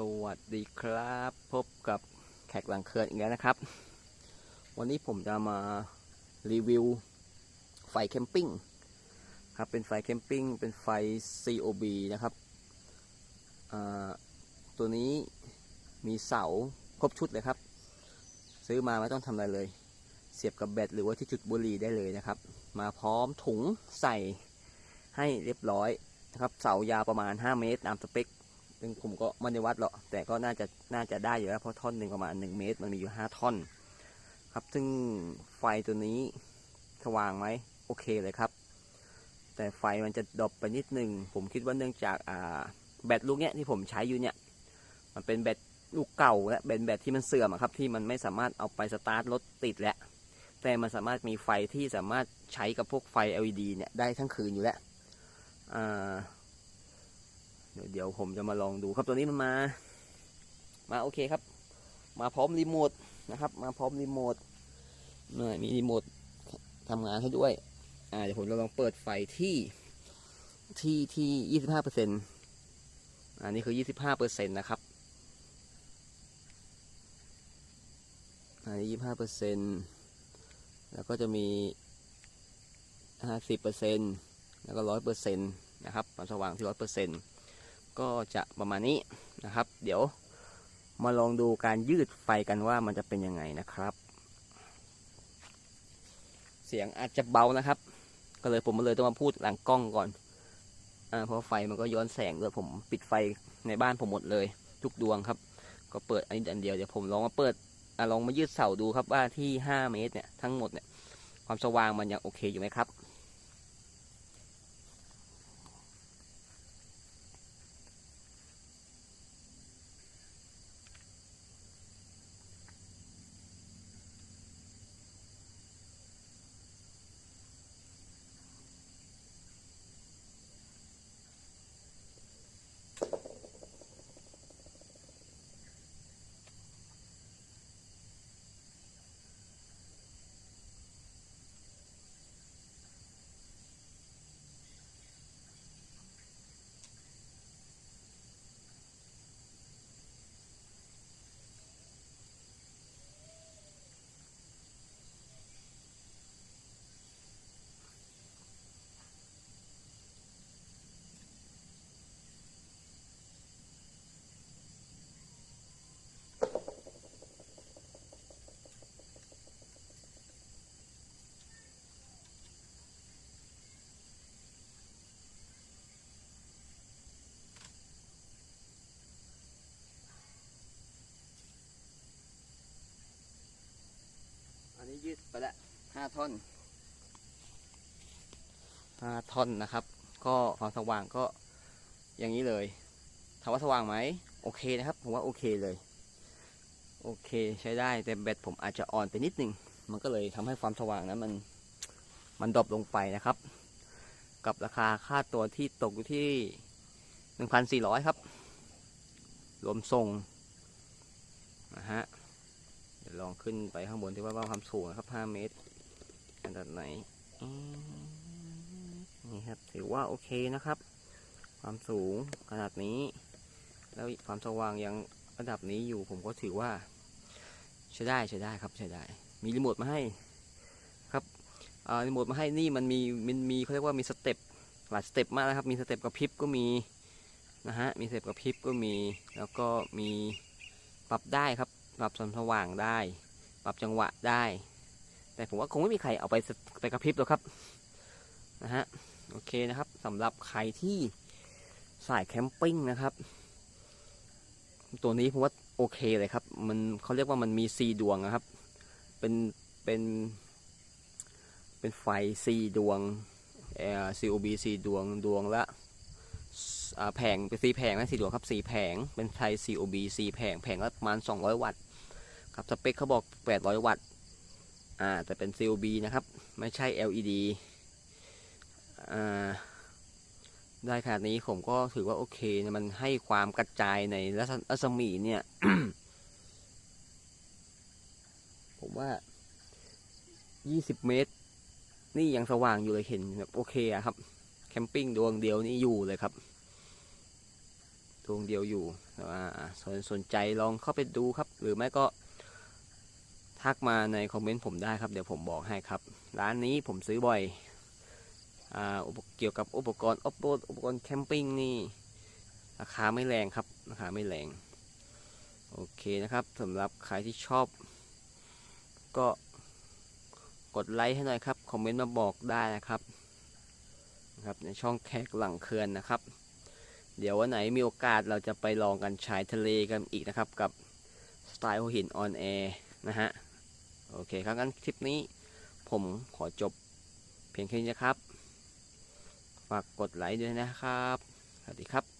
สวัสดีครับ พบกับแขกหลังเคินอีกแล้วนะครับ วันนี้ผมจะมารีวิวไฟแคมปิ้งครับเป็นไฟแคมปิ้งเป็นไฟ COB นะครับ ตัวนี้มีเสาครบชุดเลยครับ ซื้อมาไม่ต้องทำอะไรเลย เสียบกับแบตหรือว่าที่จุดบุหรี่ได้เลยนะครับ มาพร้อมถุงใส่ให้เรียบร้อยนะครับเสายาวประมาณ 5 เมตรตามสเปค ซึ่งผมก็ไม่ได้วัดหรอกแต่ก็น่าจะน่าจะได้อยู่แล้วเพราะท่อนหนึ่งประมาณ 1 เมตร มันมีอยู่ 5 ท่อน ครับ ซึ่งไฟตัวนี้สว่างไหมโอเคเลยครับ แต่ไฟมันจะดรอปไปนิดนึง ผมคิดว่าเนื่องจากอ่าแบตลูกเนี้ยที่ผมใช้อยู่เนี่ยมันเป็นแบตลูกเก่าและเป็นแบตที่มันเสื่อมครับที่มันไม่สามารถเอาไปสตาร์ทรถติดแล้วแต่มันสามารถมีไฟที่สามารถใช้กับพวกไฟ LED เนี่ยได้ทั้งคืนอยู่แล้วอ่า เดี๋ยวผมจะมาลองดูครับตัวนี้มันมา มาโอเคครับ มาพร้อมรีโมทนะครับ มาพร้อมรีโมทหน่อยมีรีโมททำงานให้ด้วย อ่าเดี๋ยวผมจะลองเปิดไฟที่ที่ที่ยี่สิบห้าเปอร์เซ็นต์อันนี้คือยี่สิบห้าเปอร์เซ็นต์นะครับอันนี้ยี่สิบห้าเปอร์เซ็นต์แล้วก็จะมีห้าสิบเปอร์เซ็นต์แล้วก็ร้อยเปอร์เซ็นต์นะครับความสว่างที่ร้อยเปอร์เซ็นต์ ก็จะประมาณนี้นะครับ เดี๋ยวมาลองดูการยืดไฟกันว่ามันจะเป็นยังไงนะครับ เสียงอาจจะเบานะครับ ก็เลยผมเลยต้องมาพูดหลังกล้องก่อนอ่าเพราะไฟมันก็ย้อนแสงด้วยผมปิดไฟในบ้านผมหมดเลย ทุกดวงครับ ก็เปิดอันนี้อันเดียวเดี๋ยวผมลองมาเปิดอลองมายืดเสาดูครับว่าที่ 5 เมตรเนี่ยทั้งหมดเนี่ยความสว่างมันยังโอเคอยู่ไหมครับ อันนี้ยืดไปละ ห้าท่อนห้าท่อนนะครับ ก็ความสว่างก็อย่างนี้เลยถามว่าสว่างไหมโอเคนะครับผมว่าโอเคเลย โอเคใช้ได้แต่แบตผมอาจจะอ่อนไปนิดนึง มันก็เลยทำให้ความสว่างนั้นมันมันดรอปลงไปนะครับ กับราคาค่าตัวที่ตกอยู่ที่หนึ่งพันสี่ร้อยครับ รวมส่งนะฮะเดี๋ยวลองขึ้นไปข้างบนที่ว่าความสูงนะครับ5เมตร ขนาดไหนนี่ครับถือว่าโอเคนะครับ ความสูงขนาดนี้ แล้วความสว่างยังระดับนี้อยู่ผมก็ถือว่าใช้ได้ใช้ได้ครับใช้ได้ มีรีโมทมาให้ครับอ่ารีโมทมาให้นี่มันมีมันมีเขาเรียกว่ามีสเต็ปหลายสเต็ปมากนะครับ มีสเต็ปกระพริบก็มีนะฮะมีสเต็ปกระพริบก็มี แล้วก็มีปรับได้ครับ ปรับความสว่างได้ ปรับจังหวะได้ แต่ผมว่าคงไม่มีใครเอาไปไปกระพริบหรอกครับนะฮะโอเคนะครับสำหรับใครที่สายแคมปิ้งนะครับ ตัวนี้ผมว่าโอเคเลยครับ มันเขาเรียกว่ามันมีซีดวงนะครับ เป็นเป็นเป็นไฟซีดวงเอ่อ COB ซีดวงดวงละแผงเป็นสีแผงนะสีดวงครับสีแผงเป็นไฟ COB สีแผงแผงละประมาณ200 วัตต์ครับสเปคเขาบอก 800 วัตต์ อ่าแต่เป็น COB นะครับ ไม่ใช่ LED อ่าได้ขนาดนี้ผมก็ถือว่าโอเคนะมันให้ความกระจายในรัศมีเนี่ย ผมว่า 20 เมตร นี่ยังสว่างอยู่เลยเห็นแบบโอเคอะครับ แคมปิ้งดวงเดียวนี่อยู่เลยครับ ดวงเดียวอยู่แต่ว่าสนใจลองเข้าไปดูครับ หรือไม่ก็ ทักมาในคอมเมนต์ผมได้ครับ เดี๋ยวผมบอกให้ครับ ร้านนี้ผมซื้อบ่อยอเกี่ยวกับอุปกรณ์ออฟโรดอุปกรณ์แคมปิ้งนี่ราคาไม่แรงครับราคาไม่แรงโอเคนะครับสำหรับใครที่ชอบ ก็กดไลค์ให้หน่อยครับคอมเมนต์มาบอกได้นะครับนะครับในช่องแขกหลังเขื่อนนะครับ เดี๋ยววันไหนมีโอกาสเราจะไปลองกันชายทะเลกันอีกนะครับ กับสไตล์หัวหินออนแอร์นะฮะ โอเคครับงั้นคลิปนี้ผมขอจบเพียงแค่นี้นะครับ ฝากกดไลค์ด้วยนะครับ สวัสดีครับ